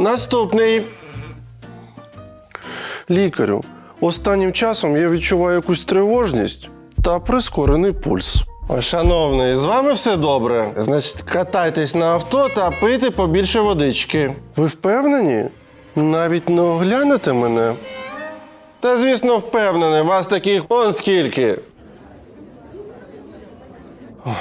Наступний. Лікарю, останнім часом я відчуваю якусь тривожність та прискорений пульс. Шановний, з вами все добре. Значить, катайтесь на авто та пийте побільше водички. Ви впевнені? Навіть не оглянете мене? Та звісно, впевнений, вас таких он скільки. Ой,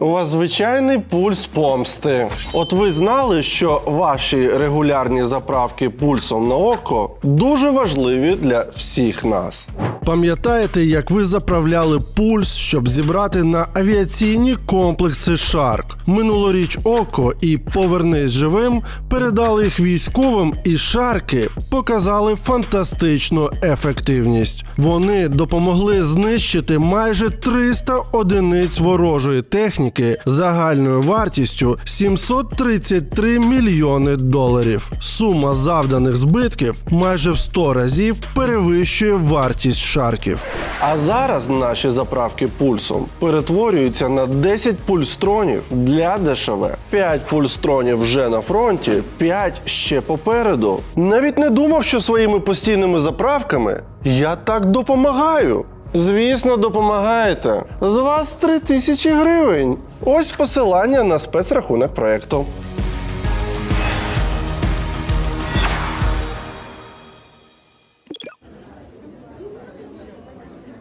У вас звичайний пульс помсти. От ви знали, що ваші регулярні заправки пульсом на око дуже важливі для всіх нас. Пам'ятаєте, як ви заправляли пульс, щоб зібрати на авіаційні комплекси Шарк? Минулоріч око і Повернись живим передали їх військовим, і шарки показали фантастичну ефективність. Вони допомогли знищити майже 300 одиниць ворожої техніки загальною вартістю 733 мільйони доларів. Сума завданих збитків майже в 100 разів перевищує вартість шарків. А зараз наші заправки пульсом перетворюються на 10 пульстронів для ДШВ. 5 пульстронів вже на фронті, 5 ще попереду. Навіть не думав, що своїми постійними заправками я так допомагаю. Звісно, допомагаєте. З вас 3 тисячі гривень. Ось посилання на спецрахунок проекту.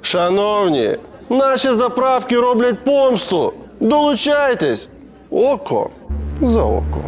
Шановні, наші заправки роблять помсту. Долучайтесь! Око за око.